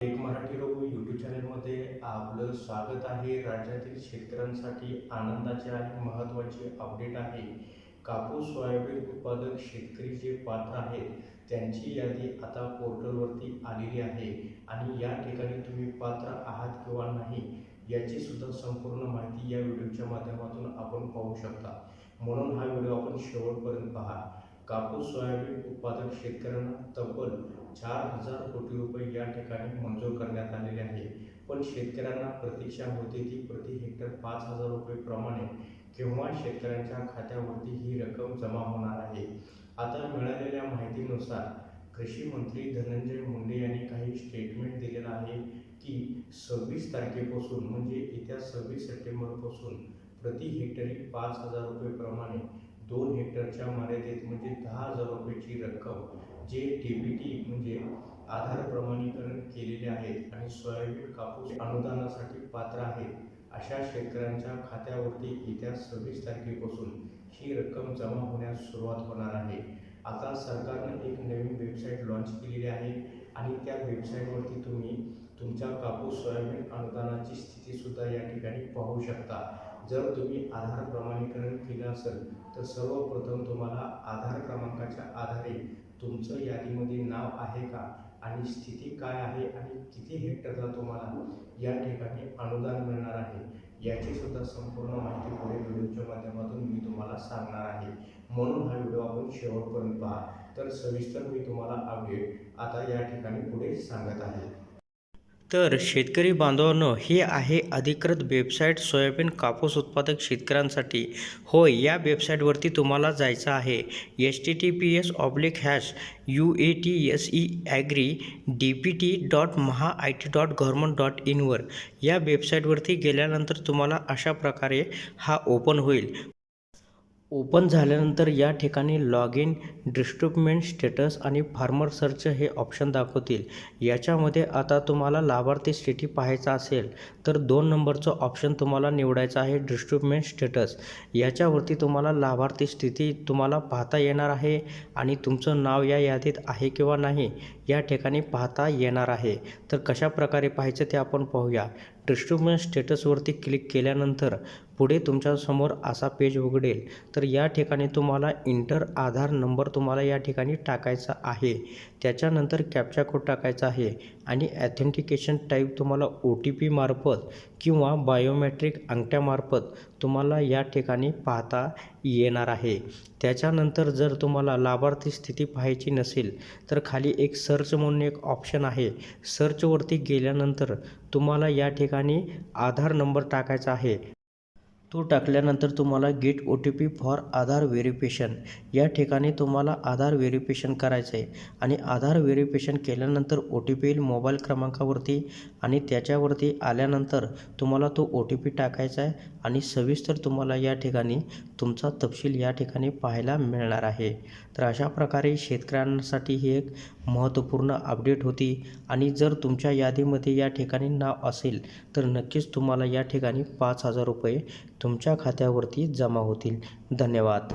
एक मराठी रघु यूट्यूब चॅनलमध्ये आपलं स्वागत आहे. राज्यातील शेतकऱ्यांसाठी आनंदाचे आणि महत्त्वाचे अपडेट आहे. कापूस सोयाबीन उत्पादक शेतकरी जे पात्र आहेत त्यांची यादी आता पोर्टलवरती आलेली आहे. आणि या ठिकाणी तुम्ही पात्र आहात किंवा नाही याची सुद्धा संपूर्ण माहिती या व्हिडिओच्या माध्यमातून आपण पाहू शकता. म्हणून हा व्हिडिओ आपण शेवटपर्यंत पहा. कापूस सोयाबीन उत्पादक शेतकऱ्यांना तब्बल चार हजार कोटी रुपये या ठिकाणी मंजूर करण्यात आलेले आहे. पण शेतकऱ्यांना प्रतीक्षा होती ती प्रति हेक्टर पाच हजार रुपये प्रमाणे केव्हा शेतकऱ्यांच्या खात्यावरती ही रक्कम जमा होणार आहे. आता मिळालेल्या माहितीनुसार कृषी मंत्री धनंजय मुंडे यांनी काही स्टेटमेंट दिलेलं आहे की सव्वीस तारखेपासून म्हणजे येत्या सव्वीस सप्टेंबरपासून प्रति हेक्टरी पाच हजार रुपये प्रमाणे दोन हेक्टरच्या मर्यादेत म्हणजे दहा हजार रुपयाची रक्कम जे डी बी टी म्हणजे आधार प्रमाणीकरण केलेले आहेत आणि सोयाबीन कापूस अनुदानासाठी पात्र आहेत अशा शेतकऱ्यांच्या खात्यावरती येत्या सव्वीस तारखेपासून ही रक्कम जमा होण्यास सुरुवात होणार आहे. आता सरकारनं एक नवीन वेबसाईट लॉन्च केलेली आहे आणि त्या वेबसाईटवरती तुम्ही तुमच्या कापूस सोयाबीन अनुदानाची स्थितीसुद्धा या ठिकाणी पाहू शकता. जर तुम्ही आधार प्रमाणीकरण केलं असेल तर सर्वप्रथम तुम्हाला आधार क्रमांकाच्या आधारे तुमचं यादीमध्ये नाव आहे का आणि स्थिती काय आहे आणि किती हेक्टरला तुम्हाला या ठिकाणी अनुदान मिळणार आहे याची सुद्धा संपूर्ण माहिती पुढे व्हिडिओच्या माध्यमातून मी तुम्हाला सांगणार आहे. म्हणून हा व्हिडिओ आपण शेवटपर्यंत पहा. तर सविस्तर मी तुम्हाला अपडेट आता या ठिकाणी पुढे सांगत आहे. तर शेतकरी बांधवांनो हे आहे अधिकृत वेबसाईट सोयाबीन कापूस उत्पादक शेतकऱ्यांसाठी. होय या वेबसाईटवरती तुम्हाला जायचं आहे. H T T P S oblique hash U A T S E agri D P T dot Maha I T dot government dot इनवर या वेबसाईटवरती गेल्यानंतर तुम्हाला अशा प्रकारे हा ओपन होईल. ओपन झाल्यानंतर या ठिकाणी लॉग इन डिस्ट्रिपमेंट स्टेटस आणि फार्मर सर्च हे ऑप्शन दाखवतील. याच्यामध्ये आता तुम्हाला लाभार्थी स्थिती पाहायचा असेल तर दोन नंबरचं ऑप्शन तुम्हाला निवडायचं आहे डिस्ट्रिपमेंट स्टेटस. याच्यावरती तुम्हाला लाभार्थी स्थिती तुम्हाला पाहता येणार आहे आणि तुमचं नाव या यादीत आहे किंवा नाही या ठिकाणी पाहता येणार आहे. तर कशा प्रकारे पाहायचं ते आपण पाहूया. डिस्ट्रिब्युमेंट स्टेटसवरती क्लिक केल्यानंतर पुढे तुमच्यासमोर असा पेज उघडेल तर या ठिकाणी तुम्हाला इंटर आधार नंबर तुम्हाला या ठिकाणी टाकायचा आहे. त्याच्यानंतर कॅप्चा कोड टाकायचा आहे आणि ॲथेंटिकेशन टाईप तुम्हाला ओ टी पी मार्फत किंवा बायोमॅट्रिक अंगठ्यामार्फत तुम्हाला या ठिकाणी पाहता येणार आहे. त्याच्यानंतर जर तुम्हाला लाभार्थी स्थिती पाहायची नसेल तर खाली एक सर्च म्हणून एक ऑप्शन आहे. सर्चवरती गेल्यानंतर तुम्हाला या ठिकाणी आधार नंबर टाकायचा आहे. तो टाकल्यानंतर तुम्हाला get O T P for Aadhaar verification या ठिकाणी तुम्हाला आधार व्हेरिफिकेशन करायचं आहे. आणि आधार व्हेरिफिकेशन केल्यानंतर ओ टी पी येईल मोबाईल क्रमांकावरती आणि त्याच्यावरती आल्यानंतर तुम्हाला तो ओ टी पी टाकायचा आहे. आणि सविस्तर तुम्हाला या ठिकाणी तुमचा तपशील या ठिकाणी पाहायला मिळणार आहे. तर अशा प्रकारे शेतकऱ्यांसाठी ही एक महत्त्वपूर्ण अपडेट होती. आणि जर तुमच्या यादीमध्ये या ठिकाणी नाव असेल तर नक्कीच तुम्हाला या ठिकाणी पाच हजार रुपये तुमच्या खात्यावरती जमा होतील. धन्यवाद.